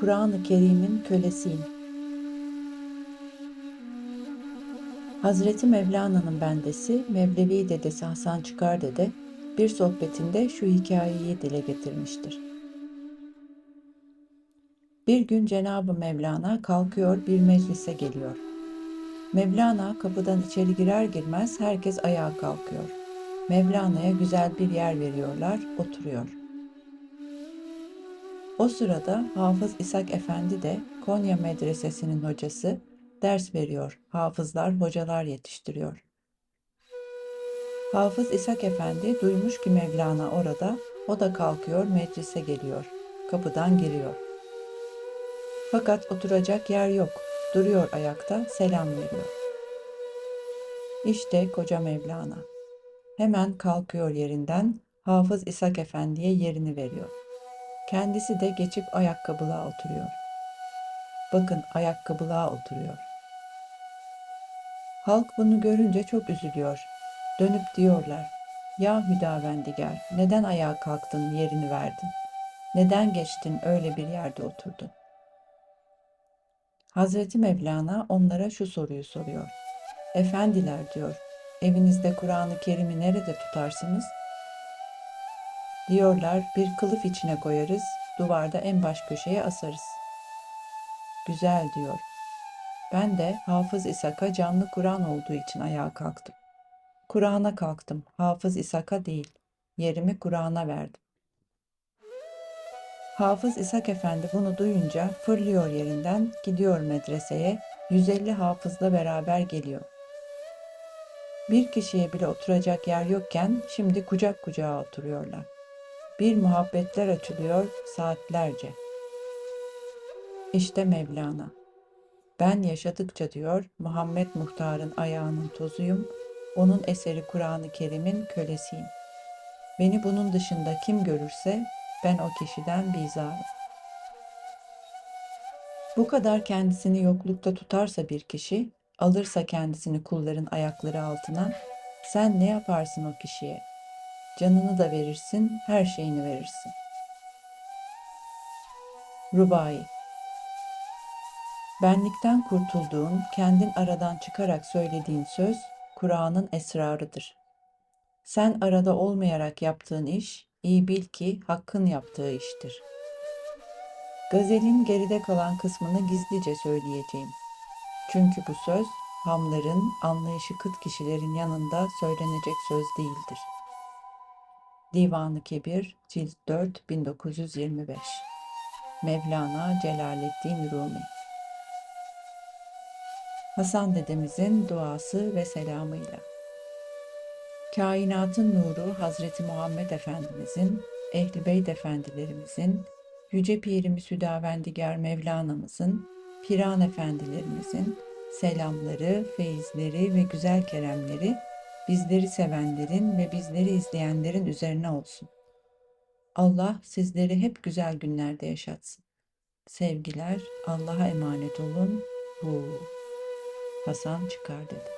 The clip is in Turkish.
Kur'an-ı Kerim'in kölesiyim. Hazreti Mevlana'nın bendesi Mevlevi dedesi Hasan Çıkar dede bir sohbetinde şu hikayeyi dile getirmiştir. Bir gün Cenab-ı Mevlana kalkıyor bir meclise geliyor. Mevlana kapıdan içeri girer girmez herkes ayağa kalkıyor. Mevlana'ya güzel bir yer veriyorlar, oturuyor. O sırada Hafız İshak Efendi de Konya Medresesi'nin hocası ders veriyor. Hafızlar, hocalar yetiştiriyor. Hafız İshak Efendi duymuş ki Mevlana orada, o da kalkıyor meclise geliyor. Kapıdan giriyor. Fakat oturacak yer yok. Duruyor ayakta, selam veriyor. İşte koca Mevlana. Hemen kalkıyor yerinden, Hafız İshak Efendi'ye yerini veriyor. Kendisi de geçip ayakkabılığa oturuyor. Bakın ayakkabılığa oturuyor. Halk bunu görünce çok üzülüyor. Dönüp diyorlar, ya Hüdavendigar neden ayağa kalktın yerini verdin? Neden geçtin öyle bir yerde oturdun? Hazreti Mevlana onlara şu soruyu soruyor. Efendiler diyor, evinizde Kur'an-ı Kerim'i nerede tutarsınız? Diyorlar bir kılıf içine koyarız, duvarda en baş köşeye asarız. Güzel diyor. Ben de Hafız İshak'a canlı Kur'an olduğu için ayağa kalktım. Kur'an'a kalktım, Hafız İshak'a değil. Yerimi Kur'an'a verdim. Hafız İshak Efendi bunu duyunca fırlıyor yerinden, gidiyor medreseye, 150 hafızla beraber geliyor. Bir kişiye bile oturacak yer yokken şimdi kucak kucağa oturuyorlar. Bir muhabbetler açılıyor saatlerce. İşte Mevlana. Ben yaşadıkça diyor Muhammed Muhtar'ın ayağının tozuyum, onun eseri Kur'an-ı Kerim'in kölesiyim. Beni bunun dışında kim görürse ben o kişiden bizarım. Bu kadar kendisini yoklukta tutarsa bir kişi, alırsa kendisini kulların ayakları altına, sen ne yaparsın o kişiye? Canını da verirsin, her şeyini verirsin. Rubai Benlikten kurtulduğun, kendin aradan çıkarak söylediğin söz, Kur'an'ın esrarıdır. Sen arada olmayarak yaptığın iş, iyi bil ki Hakk'ın yaptığı iştir. Gazelin geride kalan kısmını gizlice söyleyeceğim. Çünkü bu söz, hamların, anlayışı kıt kişilerin yanında söylenecek söz değildir. Divanı Kebir, Cilt 4, 1925 Mevlana Celaleddin Rumi Hasan dedemizin duası ve selamıyla. Kainatın nuru Hazreti Muhammed Efendimizin, Ehli Beyt Efendilerimizin, Yüce Pirimiz Hüdavendigar Mevlana'mızın, Piran Efendilerimizin selamları, feyizleri ve güzel keremleri bizleri sevenlerin ve bizleri izleyenlerin üzerine olsun. Allah sizleri hep güzel günlerde yaşatsın. Sevgiler, Allah'a emanet olun. Bu Hasan çıkar dedi.